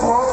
Pop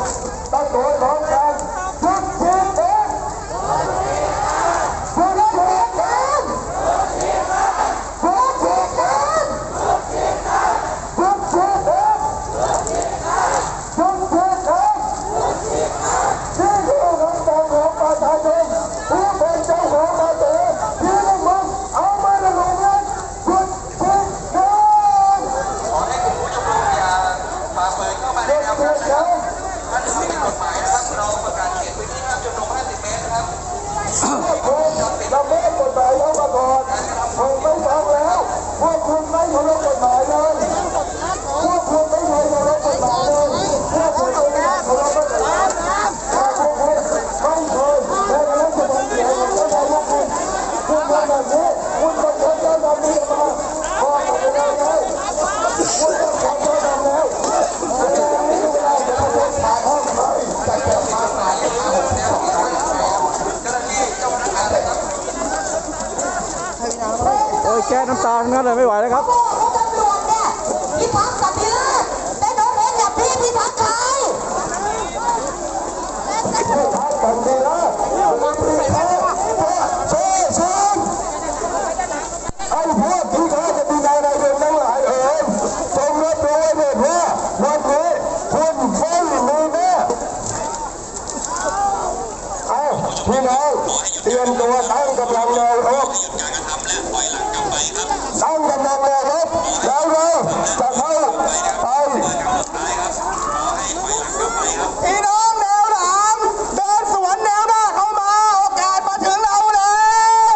น้ำตาทั้งนั้นเลยไม่ไหวแล้วครับ โอ้ของตำรวจเนี่ยพิทักษ์สันติราษฎร์แต่น้องเล็กเนี่ยพี่พิทักษ์ชัย ไอ้พวกที่เขาจะมีนายนายเดินทั้งหลายเอ๋ยจงรับรู้ไว้เถิดว่าวันนี้คุณฟ้องมือแน่เอาพี่น้องเตรียมตัวตั้งกำลังแนวรบตั้งกำลังแนวรบแล้วเราจะเข้าไป พี่น้องแนวหลังเดินสวนแนวหน้าเข้ามาโอกาสมาถึงเราแล้ว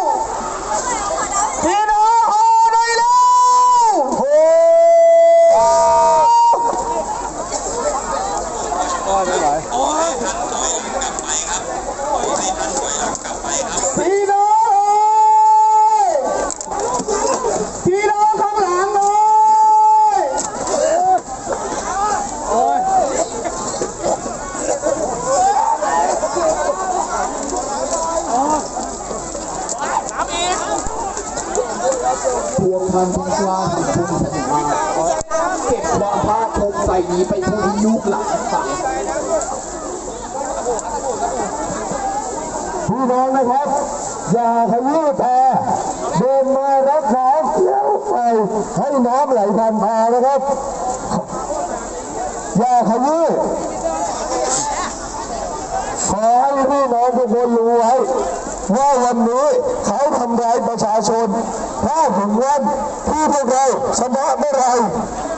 พี่น้องโหได้แล้วโห ก็ ไม่ไหวพี่น้องพี่น้องข้างหลังเลยโอ้ยพวกท่านผู้กล้าแห่งชนชนมาเก็บความภาคภูมิใจนี้ไปผู้ที่ยุคหลังฝั่ง พี่น้องนะครับ อย่าขยี้แพเดินมารับน้ำแล้วไปให้น้ำไหลผ่านพานะครับ อย่าขยี้ขอให้พี่น้องทุกคนรู้ไว้ว่าวันนี้เขาทำร้ายประชาชนถ้าถึงวันที่พวกเราชนะเมื่อไร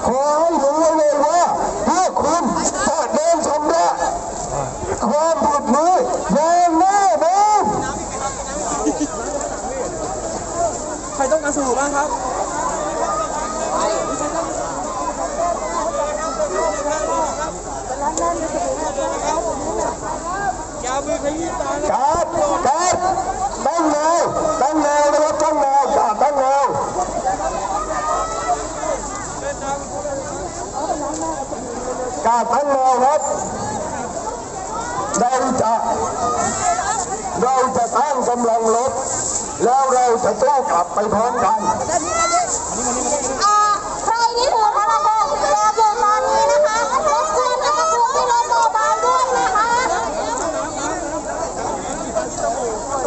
ขอให้รู้ไว้เลยว่าพวกคุณจะโดนชำระความผิดนี้อย่างแน่นอน ใครต้ องการสูบบ้างครับการการตั้งแนวตั้งแนวนะครับตั้งแนวการตั้งแนวการตั้งแนวครับเราจะเราจะสร้างกำลังลบ แล้วเราจะโต้กลับไปพร้อมกัน อ่าใครที่ถือธนบัตรรออยู่ตอนนี้นะคะรบกวนนะคะดูที่รถเบาๆด้วยนะคะ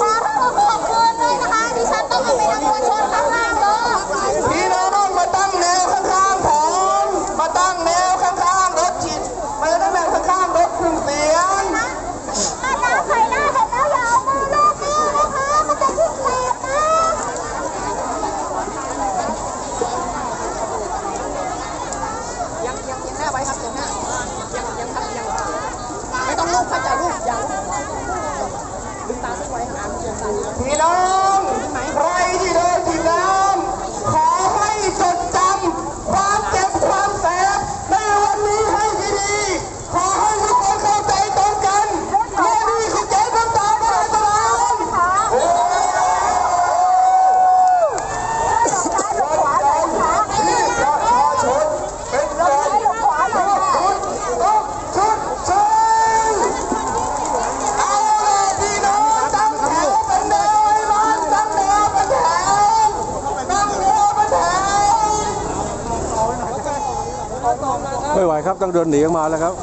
ขอให้เราขอบคืนด้วยนะคะดิฉันต้องเอาไปทำมวลชนข้างล่างเลย พี่น้องมาตั้งแนวข้างๆผมมาตั้งแนวข้างๆรถจิตมาตั้งแนวข้างๆรถเครื่องเสียง ถ้าน้ำใส่หน้าเสร็จแล้วอย่าเอามือลูบนิ้วนะคะ มันจะยิ่งแสบนะ ยังยังยังหน้าไว้ครับยังหน้ายังยังครับยังไม่ต้องลูกครับอย่าลูกอย่าลูกดึงตาสักไว้ ครับ ต้องเดินหนีออกมาแล้วครับ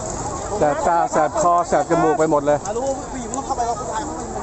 แสบตาแสบคอแสบจมูกไปหมดเลย รู้ผู้หญิงต้องเข้าไปเราผู้ชายเขาไม่